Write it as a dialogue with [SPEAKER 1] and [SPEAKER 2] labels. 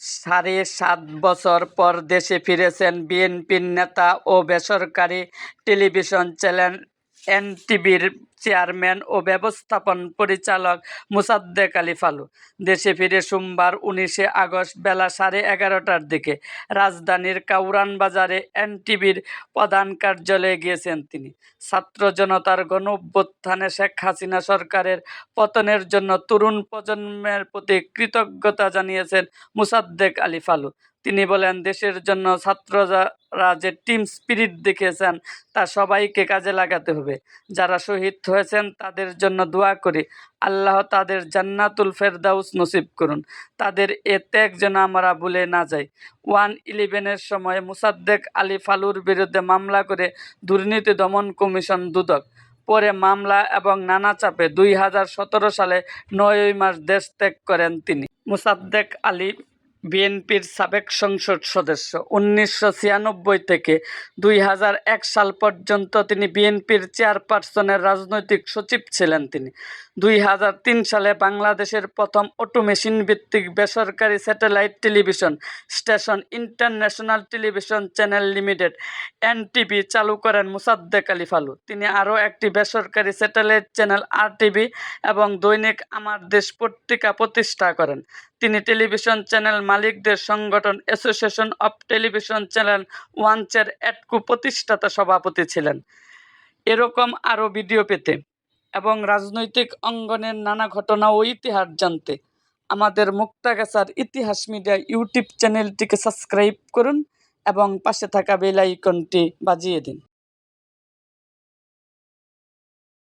[SPEAKER 1] সাড়ে সাত বছর পর দেশে ফিরেছেন বিএনপির নেতা ও বেসরকারি টেলিভিশন চ্যানেল এনটিভির চেয়ারম্যান ও ব্যবস্থাপন পরিচালক মোসাদ্দেক আলী ফালু। দেশে ফিরে সোমবার উনিশে আগস্ট বেলা সাড়ে এগারোটার দিকে রাজধানীর কাউরান বাজারে এনটিভির প্রধান কার্যালয়ে গিয়েছেন তিনি। ছাত্র জনতার গণ অভ্যুত্থানে শেখ হাসিনা সরকারের পতনের জন্য তরুণ প্রজন্মের প্রতি কৃতজ্ঞতা জানিয়েছেন মুসাদ্দেক আলী ফালু। তিনি বলেন, দেশের জন্য ছাত্ররা যে টিম স্পিরিট দেখিয়েছেন, তা সবাইকে কাজে লাগাতে হবে। যারা শহীদ হয়েছেন, তাদের জন্য দোয়া করি। আল্লাহ তাদের জান্নাতুল ফেরদাউস নসিব করুন। তাদের এ ত্যাগ যেন আমরা ভুলে না যাই। ওয়ান ইলেভেনের সময় মুসাদ্দেক আলী ফালুর বিরুদ্ধে মামলা করে দুর্নীতি দমন কমিশন দুদক। পরে মামলা এবং নানা চাপে দুই হাজার সতেরো সালে নয়ই মাস দেশ ত্যাগ করেন তিনি। মুসাদ্দেক আলী বিএনপির সাবেক সংসদ সদস্য। উনিশশো ছিয়ানব্বই থেকে দুই হাজার এক সাল পর্যন্ত তিনি বিএনপির চেয়ারপারসনের রাজনৈতিক সচিব ছিলেন তিনি। দুই হাজার তিন সালে বাংলাদেশের প্রথম অটোমেশিন ভিত্তিক বেসরকারি satellite television station international television channel limited, NTV, চালু করেন মুসাদ্দেক আলী ফালু। তিনি আরও একটি বেসরকারি স্যাটেলাইট চ্যানেল আর টিভি এবং দৈনিক আমার দেশ পত্রিকা প্রতিষ্ঠা করেন। তিনি টেলিভিশন চ্যানেল মালিকদের সংগঠন অ্যাসোসিয়েশন অফ টেলিভিশন চ্যানেল ওয়ানচের অ্যাটকু প্রতিষ্ঠাতা সভাপতি ছিলেন। এরকম আরও ভিডিও পেতে এবং রাজনৈতিক অঙ্গনের নানা ঘটনা ও ইতিহাস জানতে আমাদের মুক্তাগাছার ইতিহাস মিডিয়া ইউটিউব চ্যানেলটিকে সাবস্ক্রাইব করুন এবং পাশে থাকা বেল আইকনটি বাজিয়ে দিন।